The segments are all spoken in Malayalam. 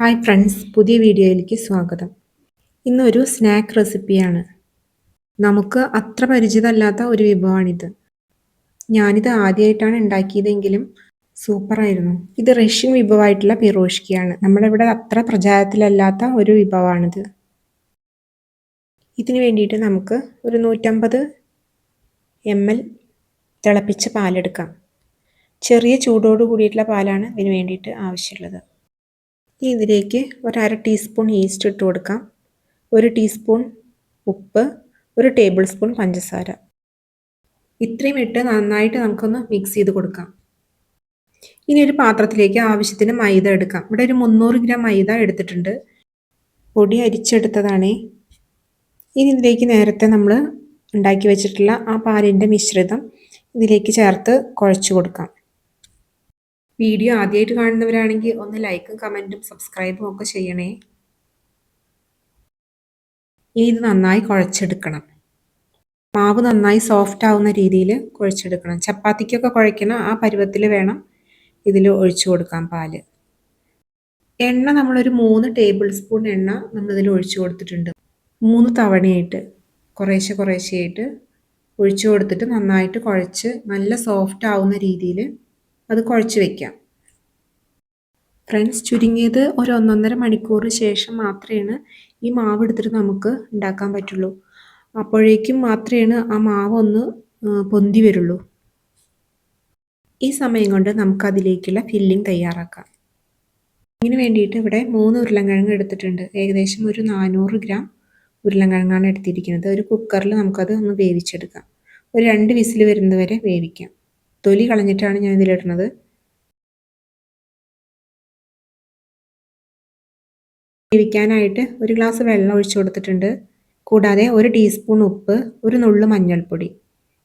ഹായ് ഫ്രണ്ട്സ് പുതിയ വീഡിയോയിലേക്ക് സ്വാഗതം. ഇന്നൊരു സ്നാക്ക് റെസിപ്പിയാണ് നമുക്ക് അത്ര പരിചിതമല്ലാത്ത ഒരു വിഭവമാണിത്. ഞാനിത് ആദ്യമായിട്ടാണ് ഉണ്ടാക്കിയതെങ്കിലും സൂപ്പറായിരുന്നു ഇത് റഷ്യൻ വിഭവമായിട്ടുള്ള പിറോഷ്കിയാണ്. നമ്മളിവിടെ അത്ര പ്രചാരത്തിലല്ലാത്ത ഒരു വിഭവമാണിത്. ഇതിന് വേണ്ടിയിട്ട് നമുക്ക് ഒരു നൂറ്റമ്പത് എം എൽ തിളപ്പിച്ച പാലെടുക്കാം. ചെറിയ ചൂടോട് കൂടിയിട്ടുള്ള പാലാണ് ഇതിന് വേണ്ടിയിട്ട് ആവശ്യമുള്ളത്. ഇനി ഇതിലേക്ക് ഒരര ടീസ്പൂൺ ഈസ്റ്റ് ഇട്ട് കൊടുക്കാം. ഒരു ടീസ്പൂൺ ഉപ്പ് ഒരു ടേബിൾ സ്പൂൺ പഞ്ചസാര. ഇത്രയും ഇട്ട് നന്നായിട്ട് നമുക്കൊന്ന് മിക്സ് ചെയ്ത് കൊടുക്കാം. ഇനി ഒരു പാത്രത്തിലേക്ക് ആവശ്യത്തിന് മൈദ എടുക്കാം. ഇവിടെ ഒരു മുന്നൂറ് ഗ്രാം മൈദ എടുത്തിട്ടുണ്ട്. പൊടി അരിച്ചെടുത്തതാണേ. ഇനി ഇതിലേക്ക് നേരത്തെ നമ്മൾ ഉണ്ടാക്കി വെച്ചിട്ടുള്ള ആ പാലിന്റെ മിശ്രിതം ഇതിലേക്ക് ചേർത്ത് കുഴച്ച് കൊടുക്കാം. വീഡിയോ ആദ്യമായിട്ട് കാണുന്നവരാണെങ്കിൽ ഒന്ന് ലൈക്കും കമന്റും സബ്സ്ക്രൈബും ഒക്കെ ചെയ്യണേ. ഇനി ഇത് നന്നായി കുഴച്ചെടുക്കണം. മാവ് നന്നായി സോഫ്റ്റ് ആവുന്ന രീതിയിൽ കുഴച്ചെടുക്കണം. ചപ്പാത്തിക്കൊക്കെ കുഴയ്ക്കണ ആ പരുവത്തിൽ വേണം ഇതിൽ ഒഴിച്ചു കൊടുക്കാൻ പാൽ. എണ്ണ നമ്മളൊരു മൂന്ന് ടേബിൾ സ്പൂൺ എണ്ണ നമ്മളിതിൽ ഒഴിച്ചു കൊടുത്തിട്ടുണ്ട്. മൂന്ന് തവണയായിട്ട് കുറേശ്ശെ കുറേശ്ശെയായിട്ട് ഒഴിച്ചു കൊടുത്തിട്ട് നന്നായിട്ട് കുഴച്ച് നല്ല സോഫ്റ്റ് ആവുന്ന രീതിയിൽ അത് കുഴച്ച് വെക്കാം. ഫ്രണ്ട്സ് ചുരുങ്ങിയത് ഒരു ഒന്നൊന്നര മണിക്കൂർ ശേഷം മാത്രമാണ് ഈ മാവ് എടുത്തിട്ട് നമുക്ക് ഉണ്ടാക്കാൻ പറ്റുള്ളൂ. അപ്പോഴേക്കും മാത്രമാണ് ആ മാവ് ഒന്ന് പൊന്തി വരുള്ളൂ. ഈ സമയം കൊണ്ട് നമുക്കതിലേക്കുള്ള ഫില്ലിംഗ് തയ്യാറാക്കാം. ഇതിന് വേണ്ടിയിട്ട് ഇവിടെ മൂന്ന് ഉരുളൻകിഴങ്ങ് എടുത്തിട്ടുണ്ട്. ഏകദേശം ഒരു നാനൂറ് ഗ്രാം ഉരുളൻകിഴങ്ങാണ് എടുത്തിരിക്കുന്നത്. ഒരു കുക്കറിൽ നമുക്കത് ഒന്ന് വേവിച്ചെടുക്കാം. ഒരു രണ്ട് വിസിൽ വരുന്നത് വരെ വേവിക്കാം. തൊലി കളഞ്ഞിട്ടാണ് ഞാൻ ഇതിലിടുന്നത് വേവിക്കാനായിട്ട് ഒരു ഗ്ലാസ് വെള്ളം ഒഴിച്ചു കൊടുത്തിട്ടുണ്ട്. കൂടാതെ ഒരു ടീസ്പൂൺ ഉപ്പ് ഒരു നുള്ളു മഞ്ഞൾപ്പൊടി.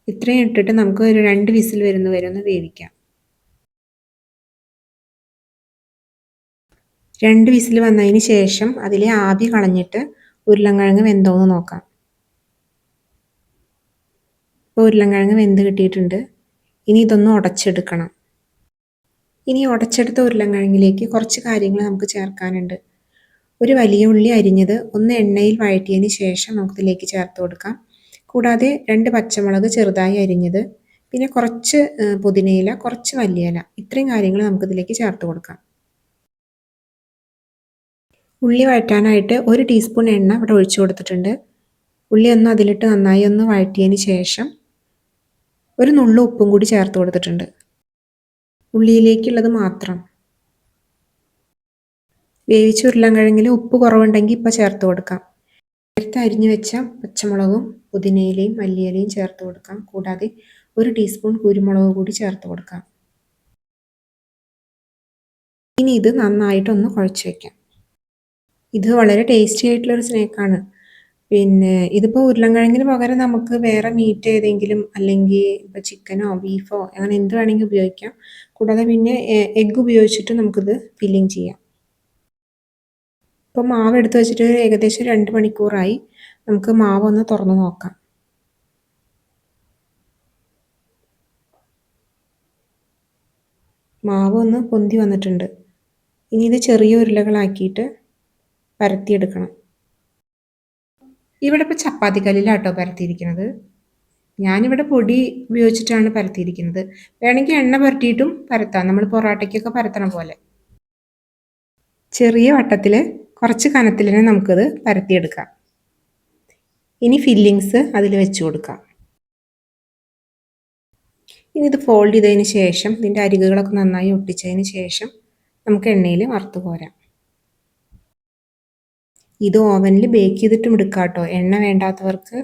ഇത്രയും ഇട്ടിട്ട് നമുക്ക് ഒരു രണ്ട് വിസിൽ വരുന്ന വരെ ഒന്ന് വേവിക്കാം. രണ്ട് വിസിൽ വന്നതിന് ശേഷം അതിലെ ആവി കളഞ്ഞിട്ട് ഉരുളൻകിഴങ്ങ് വെന്തോന്ന് നോക്കാം. ഇപ്പോൾ ഉരുളൻകിഴങ്ങ് വെന്ത് കിട്ടിയിട്ടുണ്ട്. ഇനി ഇതൊന്ന് ഉടച്ചെടുക്കണം. ഇനി ഉടച്ചെടുത്ത ഉരുളങ്കിഴങ്ങിലേക്ക് കുറച്ച് കാര്യങ്ങൾ നമുക്ക് ചേർക്കാനുണ്ട്. ഒരു വലിയ ഉള്ളി അരിഞ്ഞത് ഒന്ന് എണ്ണയിൽ വഴറ്റിയതിന് ശേഷം നമുക്കിതിലേക്ക് ചേർത്ത് കൊടുക്കാം. കൂടാതെ രണ്ട് പച്ചമുളക് ചെറുതായി അരിഞ്ഞത് പിന്നെ കുറച്ച് പുതിനയില കുറച്ച് മല്ലിയില. ഇത്രയും കാര്യങ്ങൾ നമുക്കിതിലേക്ക് ചേർത്ത് കൊടുക്കാം. ഉള്ളി വഴറ്റാനായിട്ട് ഒരു ടീസ്പൂൺ എണ്ണ ഇവിടെ ഒഴിച്ചു കൊടുത്തിട്ടുണ്ട്. ഉള്ളി ഒന്ന് അതിലിട്ട് നന്നായി ഒന്ന് വഴറ്റിയതിന് ശേഷം ഒരു നുള്ള ഉപ്പും കൂടി ചേർത്ത് കൊടുത്തിട്ടുണ്ട്. ഉള്ളിയിലേക്കുള്ളത് മാത്രം. വേവിച്ച ഉരുളൻകിഴങ്ങിൽ ഉപ്പ് കുറവുണ്ടെങ്കിൽ ഇപ്പോൾ ചേർത്ത് കൊടുക്കാം. നേരത്തെ അരിഞ്ഞു വെച്ച പച്ചമുളകും പുതിനയിലയും മല്ലിയിലയും ചേർത്ത് കൊടുക്കാം. കൂടാതെ ഒരു ടീസ്പൂൺ കുരുമുളക് കൂടി ചേർത്ത് കൊടുക്കാം. ഇനി ഇത് നന്നായിട്ടൊന്ന് കുഴച്ച് വയ്ക്കാം ഇത് വളരെ ടേസ്റ്റി ആയിട്ടുള്ളൊരു സ്നാക്കാണ്. പിന്നെ ഇതിപ്പോൾ ഉരുളൻകിഴങ്ങിന് പകരം നമുക്ക് വേറെ മീറ്റ് ഏതെങ്കിലും അല്ലെങ്കിൽ ഇപ്പോൾ ചിക്കനോ ബീഫോ അങ്ങനെ എന്ത് വേണമെങ്കിൽ ഉപയോഗിക്കാം. കൂടാതെ പിന്നെ എഗ്ഗ് ഉപയോഗിച്ചിട്ട് നമുക്കിത് ഫില്ലിങ് ചെയ്യാം. ഇപ്പോൾ മാവ് എടുത്ത് വെച്ചിട്ട് ഏകദേശം രണ്ട് മണിക്കൂറായി. നമുക്ക് മാവ് ഒന്ന് തുറന്നു നോക്കാം. മാവ് ഒന്ന് പൊന്തി വന്നിട്ടുണ്ട്. ഇനി ഇത് ചെറിയ ഉരുളകളാക്കിയിട്ട് പരത്തിയെടുക്കണം. ഇവിടെ ഇപ്പോൾ ചപ്പാത്തി കല്ലിലാട്ടോ പരത്തിയിരിക്കുന്നത്. ഞാനിവിടെ പൊടി ഉപയോഗിച്ചിട്ടാണ് പരത്തിയിരിക്കുന്നത്. വേണമെങ്കിൽ എണ്ണ പുരട്ടിയിട്ടും പരത്താം. നമ്മൾ പൊറോട്ടയ്ക്കൊക്കെ പരത്തണ പോലെ. ചെറിയ വട്ടത്തിൽ കുറച്ച് കനത്തിൽ തന്നെ നമുക്കത് പരത്തിയെടുക്കാം. ഇനി ഫില്ലിങ്സ് അതിൽ വെച്ച് കൊടുക്കാം. ഇനി ഇത് ഫോൾഡ് ചെയ്തതിന് ശേഷം ഇതിന്റെ അരികുകളൊക്കെ നന്നായി ഒട്ടിച്ചതിന് ശേഷം നമുക്ക് എണ്ണയിൽ വറുത്ത് പോരാം ഇത് ഓവനിൽ ബേക്ക് ചെയ്തിട്ടും എടുക്കാം കേട്ടോ എണ്ണ വേണ്ടാത്തവർക്ക്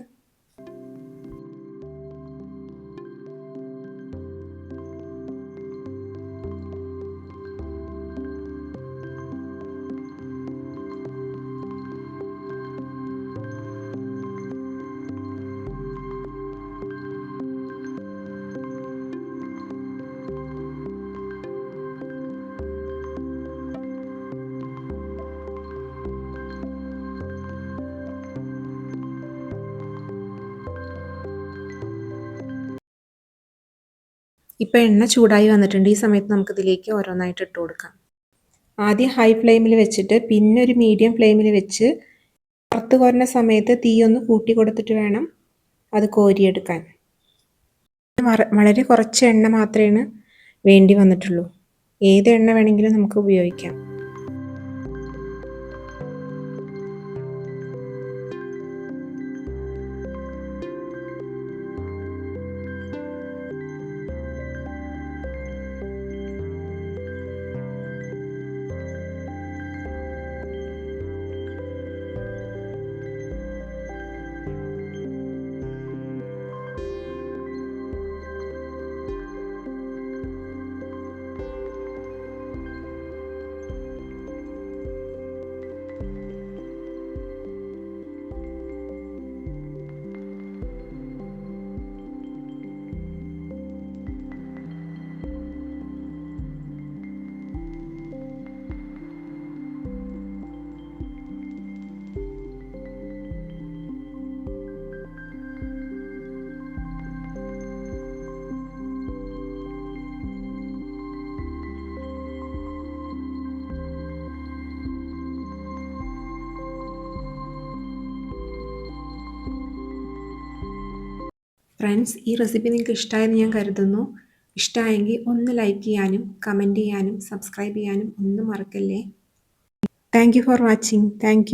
ഇപ്പോൾ എണ്ണ ചൂടായി വന്നിട്ടുണ്ട്. ഈ സമയത്ത് നമുക്കിതിലേക്ക് ഓരോന്നായിട്ട് ഇട്ട് കൊടുക്കാം. ആദ്യം ഹൈ ഫ്ലെയിമിൽ വെച്ചിട്ട് പിന്നെ ഒരു മീഡിയം ഫ്ലെയിമിൽ വെച്ച് പുറത്ത് കോരുന്ന സമയത്ത് തീ ഒന്ന് കൂട്ടി കൊടുത്തിട്ട് വേണം അത് കോരിയെടുക്കാൻ. വളരെ കുറച്ച് എണ്ണ മാത്രമേ വേണ്ടി വന്നിട്ടുള്ളൂ. ഏത് എണ്ണ വേണമെങ്കിലും നമുക്ക് ഉപയോഗിക്കാം. ഫ്രണ്ട്സ് ഈ റെസിപ്പി നിങ്ങൾക്ക് ഇഷ്ടമായെന്ന് ഞാൻ കരുതുന്നു. ഇഷ്ടമായെങ്കിൽ ഒന്ന് ലൈക്ക് ചെയ്യാനും കമന്റ് ചെയ്യാനും സബ്സ്ക്രൈബ് ചെയ്യാനും ഒന്നും മറക്കല്ലേ. Thank you for watching thank